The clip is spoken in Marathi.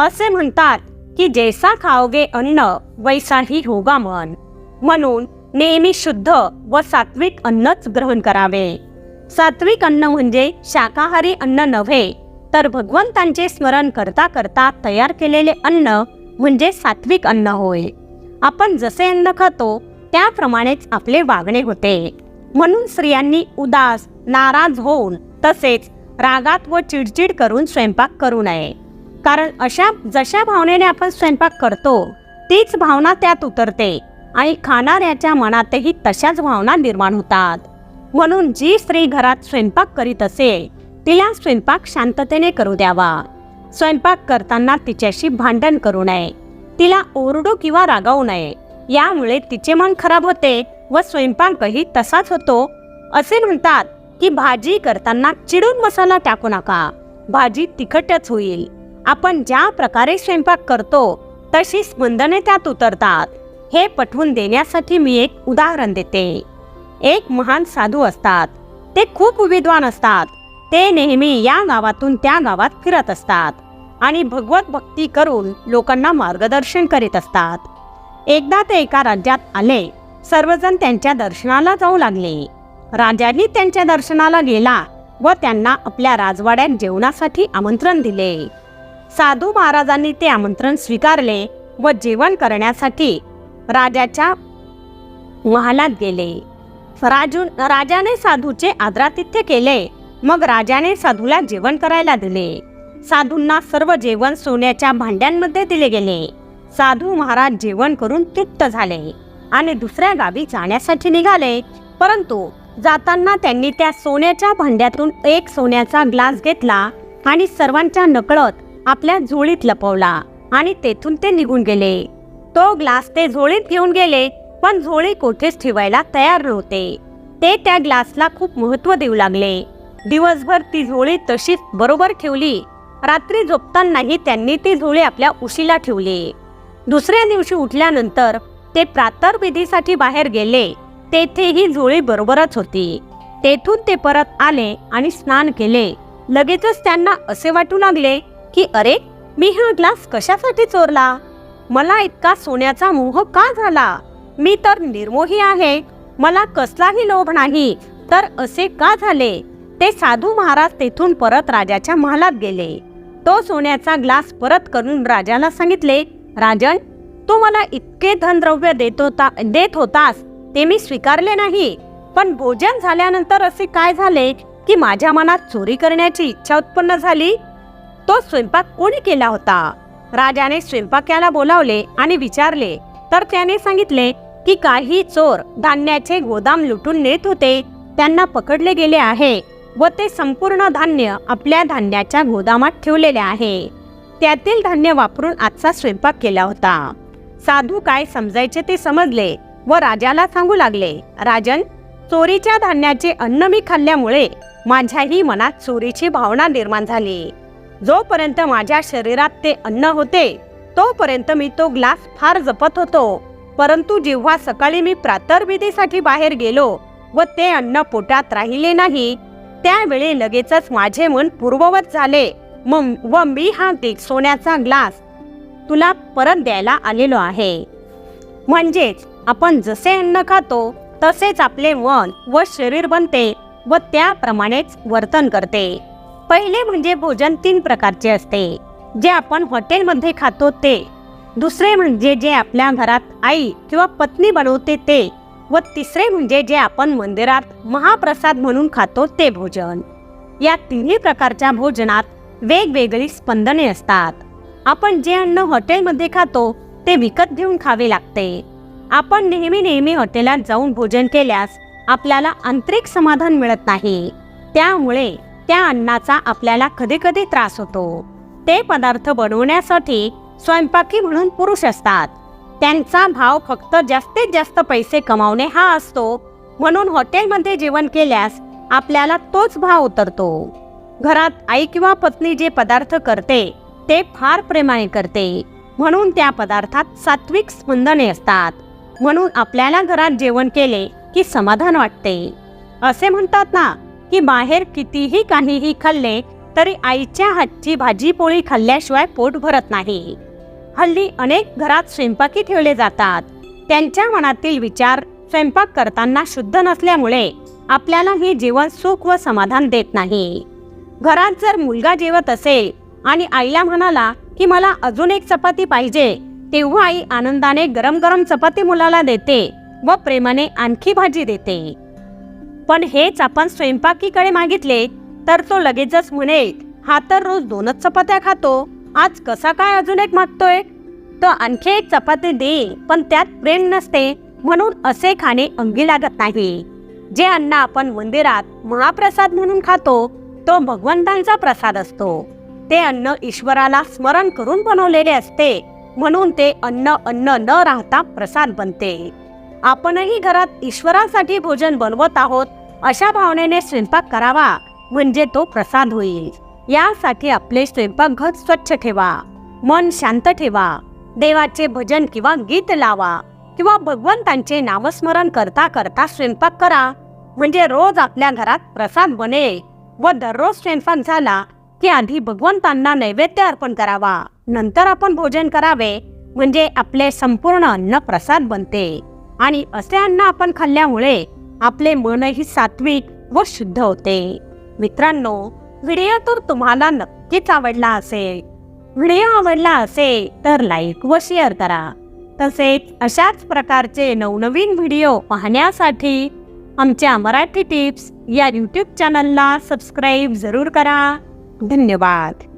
असे म्हणतात की जैसा खाओगे अन्न वैसाही होगा मन. म्हणून नेहमी शुद्ध व सात्विक अन्नच ग्रहण करावे. सात्विक अन्न म्हणजे शाकाहारी अन्न नव्हे तर भगवंतांचे स्मरण करता करता तयार केलेले अन्न म्हणजे सात्विक अन्न होय. आपण जसे अन्न खातो त्याप्रमाणेच आपले वागणे होते. म्हणून स्त्रियांनी उदास नाराज होऊन तसेच रागात व चिडचिड करून स्वयंपाक करू नये. कारण अशा जशा भावनेने आपण स्वयंपाक करतो तीच भावना त्यात उतरते आणि खाणाऱ्याच्या मनातही तशाच भावना निर्माण होतात. म्हणून जी स्त्री घरात स्वयंपाक करीत असेल तिला स्वयंपाक शांततेने करू द्यावा. स्वयंपाक करताना तिच्याशी भांडण करू नये. तिला ओरडू किंवा रागावू नये. यामुळे तिचे मन खराब होते व स्वयंपाकही तसाच होतो. असे म्हणतात की भाजी करताना चिडून मसाला टाकू नका. भाजी तिखटच होईल. आपण ज्या प्रकारे स्वयंपाक करतो तशी स्पंदने त्यात उतरतात. हे पटवून देण्यासाठी मी एक उदाहरण देते. एक महान साधू असतात. ते खूप विद्वान असतात. ते नेहमी या गावातून त्या गावात फिरत असतात आणि भगवत भक्ती करून लोकांना मार्गदर्शन करीत असतात. एकदा ते एका राज्यात आले सर्वजण त्यांच्या दर्शनाला जाऊ लागले. राजांनी त्यांच्या दर्शनाला गेला व त्यांना आपल्या राजवाड्यात जेवणासाठी आमंत्रण दिले. साधू महाराजांनी ते आमंत्रण स्वीकारले व जेवण करण्यासाठी राजाच्या महालात गेले. राजू राजाने साधूचे आदरातिथ्य केले. मग राजाने साधूला जेवण करायला दिले. साधूंना सर्व जेवण सोन्याच्या भांड्यांमध्ये दिले गेले. साधू महाराज जेवण करून तृप्त झाले आणि दुसऱ्या गावी जाण्यासाठी निघाले. परंतु जाताना त्यांनी त्या सोन्याच्या भांड्यातून एक सोन्याचा ग्लास घेतला आणि सर्वांच्या नकळत आपल्या झोळीत लपवला आणि तेथून ते निघून गेले. तो ग्लास ते झोळीत घेऊन गेले पण झोळी कोठेच ठेवायला तयार नव्हते. ते त्या ग्लासला खूप महत्त्व देऊ लागले. दिवसभर ती झोळी तशीच बरोबर ठेवली. रात्री झोपतानाही त्यांनी ती झोळी आपल्या उशीला ठेवली. दुसऱ्या दिवशी उठल्यानंतर ते प्रातर्विधीसाठी बाहेर गेले. तेथे ही झोळी बरोबरच होती. तेथून ते परत आले आणि स्नान केले. लगेचच त्यांना असे वाटू लागले की अरे मी हा ग्लास कशासाठी चोरला? मला इतका सोन्याचा मोह का झाला? मी तर निर्मोही आहे. मला कसलाही लोभ नाही. तर असे का झाले? ते साधू महाराज तेथून परत राजाच्या महालात गेले. तो सोन्याचा ग्लास परत करून राजाला सांगितले राजन तू मला इतके धनद्रव्य देत होता देत होतास ते मी स्वीकारले नाही. पण भोजन झाल्यानंतर असे काय झाले की माझ्या मनात चोरी करण्याची इच्छा उत्पन्न झाली? तो स्वयंपाक कोणी केला होता? राजाने स्वयंपाक्याला बोलावले आणि विचारले तर त्याने सांगितले की काही चोर धान्याचे गोदाम लुटून नेत होते. त्यांना पकडले गेले आहे व ते संपूर्ण धान्य आपल्या धान्याच्या गोदामात ठेवलेले आहे. त्यातील धान्य वापरून आजचा स्वयंपाक केला होता. साधू काय समजायचे ते समजले व राजाला सांगू लागले राजन चोरीच्या धान्याचे अन्न मी खाल्ल्यामुळे माझ्याही मनात चोरीची भावना निर्माण झाली. जोपर्यंत माझ्या शरीरात ते अन्न होते तोपर्यंत मी तो ग्लास फार जपत होतो. परंतु जेव्हा सकाळी मी प्रातर्विधीसाठी बाहेर गेलो व ते अन्न पोटात राहिले नाही त्यावेळी लगेचच माझे मन पूर्ववत झाले. मग व मी हा सोन्याचा ग्लास तुला परत द्यायला आलेलो आहे. म्हणजेच आपण जसे अन्न खातो तसेच आपले मन व शरीर बनते व त्याप्रमाणेच वर्तन करते. पहिले म्हणजे भोजन तीन प्रकारचे असते. जे आपण हॉटेलमध्ये खातो ते. दुसरे म्हणजे जे आपल्या घरात आई किंवा पत्नी बनवते ते. व तिसरे म्हणजे जे आपण मंदिरात महाप्रसाद म्हणून खातो ते भोजन. या तिन्ही प्रकारच्या भोजनात वेगवेगळी स्पंदने असतात. आपण जे अन्न हॉटेलमध्ये खातो ते विकत घेऊन खावे लागते. आपण नेहमी नेहमी हॉटेलात जाऊन भोजन केल्यास आपल्याला आंतरिक समाधान मिळत नाही. त्यामुळे त्या अन्नाचा आपल्याला कधी कधी त्रास होतो. ते पदार्थ बनवण्यासाठी स्वयंपाकी म्हणून पुरुष असतात. त्यांचा भाव फक्त जास्तीत जास्त पैसे कमावणे हा असतो. म्हणून हॉटेलमध्ये जेवण केल्यास आपल्याला तोच भाव उतरतो. घरात आई किंवा पत्नी जे पदार्थ करते ते फार प्रेमाने करते. म्हणून त्या पदार्थात सात्विक स्पंदने असतात. म्हणून आपल्याला घरात जेवण केले की समाधान वाटते. असे म्हणतात ना की बाहेर कितीही काहीही खाल्ले तरी आईच्या हातची भाजी पोळी खाल्ल्याशिवाय पोट भरत नाही. हल्ली अनेक घरात स्वयंपाकी ठेवले जातात. त्यांच्या मनातील विचार स्वयंपाक करताना शुद्ध नसल्यामुळे आपल्याला हे जीवन सुख व समाधान देत नाही. घरात जर मुलगा जेवत असेल आणि आईला म्हणाला की मला अजून एक चपाती पाहिजे तेव्हा आई आनंदाने गरम गरम चपाती मुलाला देते व प्रेमाने आणखी भाजी देते. पण हेच आपण स्वयंपाकीकडे मागितले तर तो लगेचच म्हणेल हा तर रोज दोनच चपात्या खातो. आज कसा काय अजून एक मागतोय? तो आणखी एक चपाती दे पण त्यात प्रेम नसते म्हणून असे खाणे अंगी लागत नाही. जे अन्न आपण मंदिरात महाप्रसाद म्हणून खातो तो भगवंतांचा प्रसाद असतो. ते अन्न ईश्वराला स्मरण करून बनवलेले असते म्हणून ते अन्न अन्न न राहता प्रसाद बनते. आपणही घरात ईश्वरासाठी भोजन बनवत आहोत अशा भावनेने स्वयंपाक करावा म्हणजे तो प्रसाद होईल. यासाठी आपले स्वयंपाकघर स्वच्छ ठेवा मन शांत ठेवा देवाचे भजन किंवा गीत लावा किंवा भगवंतांचे नामस्मरण करता करता स्वयंपाक करा म्हणजे रोज आपल्या घरात प्रसाद बने व दररोज स्वयंपाक झाला की आधी भगवंतांना नैवेद्य अर्पण करावा. नंतर आपण भोजन करावे म्हणजे आपले संपूर्ण अन्न प्रसाद बनते. आणि असे अन्न आपण खाल्ल्यामुळे आपले मनही सात्विक व शुद्ध होते. मित्रांनो व्हिडिओ तर तुम्हाला नक्कीच आवडला असेल. व्हिडिओ आवडला असेल तर लाईक व शेअर करा. तसेच अशाच प्रकारचे नवनवीन व्हिडिओ पाहण्यासाठी आमच्या मराठी टिप्स या यूट्यूब चॅनलला सबस्क्राईब जरूर करा. धन्यवाद.